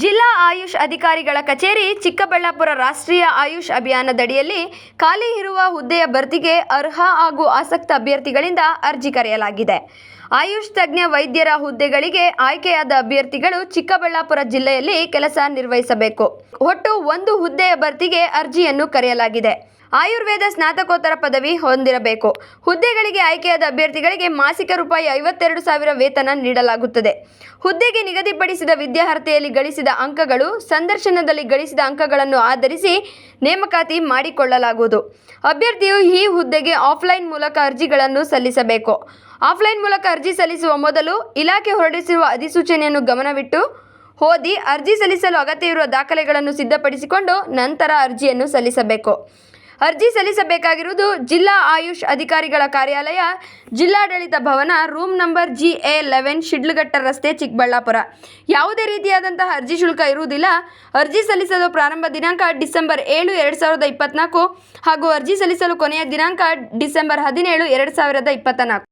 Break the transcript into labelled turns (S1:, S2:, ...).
S1: ಜಿಲ್ಲಾ ಆಯುಷ್ ಅಧಿಕಾರಿಗಳ ಕಚೇರಿ ಚಿಕ್ಕಬಳ್ಳಾಪುರ ರಾಷ್ಟ್ರೀಯ ಆಯುಷ್ ಅಭಿಯಾನದಡಿಯಲ್ಲಿ ಖಾಲಿ ಇರುವ ಹುದ್ದೆಯ ಭರ್ತಿಗೆ ಅರ್ಹ ಹಾಗೂ ಆಸಕ್ತ ಅಭ್ಯರ್ಥಿಗಳಿಂದ ಅರ್ಜಿ ಕರೆಯಲಾಗಿದೆ. ಆಯುಷ್ ತಜ್ಞ ವೈದ್ಯರ ಹುದ್ದೆಗಳಿಗೆ ಆಯ್ಕೆಯಾದ ಅಭ್ಯರ್ಥಿಗಳು ಚಿಕ್ಕಬಳ್ಳಾಪುರ ಜಿಲ್ಲೆಯಲ್ಲಿ ಕೆಲಸ ನಿರ್ವಹಿಸಬೇಕು. ಒಟ್ಟು ಒಂದು ಹುದ್ದೆಯ ಭರ್ತಿಗೆ ಅರ್ಜಿಯನ್ನು ಕರೆಯಲಾಗಿದೆ. ಆಯುರ್ವೇದ ಸ್ನಾತಕೋತ್ತರ ಪದವಿ ಹೊಂದಿರಬೇಕು. ಹುದ್ದೆಗಳಿಗೆ ಆಯ್ಕೆಯಾದ ಅಭ್ಯರ್ಥಿಗಳಿಗೆ ಮಾಸಿಕ ರೂಪಾಯಿ ಐವತ್ತೆರಡು ಸಾವಿರ ವೇತನ ನೀಡಲಾಗುತ್ತದೆ. ಹುದ್ದೆಗೆ ನಿಗದಿಪಡಿಸಿದ ವಿದ್ಯಾರ್ಹತೆಯಲ್ಲಿ ಗಳಿಸಿದ ಅಂಕಗಳು ಸಂದರ್ಶನದಲ್ಲಿ ಗಳಿಸಿದ ಅಂಕಗಳನ್ನು ಆಧರಿಸಿ ನೇಮಕಾತಿ ಮಾಡಿಕೊಳ್ಳಲಾಗುವುದು. ಅಭ್ಯರ್ಥಿಯು ಈ ಹುದ್ದೆಗೆ ಆಫ್ಲೈನ್ ಮೂಲಕ ಅರ್ಜಿಗಳನ್ನು ಸಲ್ಲಿಸಬೇಕು. ಆಫ್ಲೈನ್ ಮೂಲಕ ಅರ್ಜಿ ಸಲ್ಲಿಸುವ ಮೊದಲು ಇಲಾಖೆ ಹೊರಡಿಸಿರುವ ಅಧಿಸೂಚನೆಯನ್ನು ಗಮನವಿಟ್ಟು ಓದಿ ಅರ್ಜಿ ಸಲ್ಲಿಸಲು ಅಗತ್ಯವಿರುವ ದಾಖಲೆಗಳನ್ನು ಸಿದ್ಧಪಡಿಸಿಕೊಂಡು ನಂತರ ಅರ್ಜಿಯನ್ನು ಸಲ್ಲಿಸಬೇಕು. ಅರ್ಜಿ ಸಲ್ಲಿಸಬೇಕಾಗಿರುವುದು ಜಿಲ್ಲಾ ಆಯುಷ್ ಅಧಿಕಾರಿಗಳ ಕಾರ್ಯಾಲಯ. ಜಿಲ್ಲಾಡಳಿತ ಭವನ room number G A eleven Shidlaghatta ರಸ್ತೆ ಚಿಕ್ಕಬಳ್ಳಾಪುರ. ಯಾವುದೇ ರೀತಿಯಾದಂತಹ ಅರ್ಜಿ ಶುಲ್ಕ ಇರುವುದಿಲ್ಲ. ಅರ್ಜಿ ಸಲ್ಲಿಸಲು ಪ್ರಾರಂಭ ದಿನಾಂಕ ಡಿಸೆಂಬರ್ ಏಳು ಎರಡು ಸಾವಿರದ ಇಪ್ಪತ್ತ್ನಾಲ್ಕು ಹಾಗೂ ಅರ್ಜಿ ಸಲ್ಲಿಸಲು ಕೊನೆಯ ದಿನಾಂಕ ಡಿಸೆಂಬರ್ ಹದಿನೇಳು ಎರಡು ಸಾವಿರದ ಇಪ್ಪತ್ತ ನಾಲ್ಕು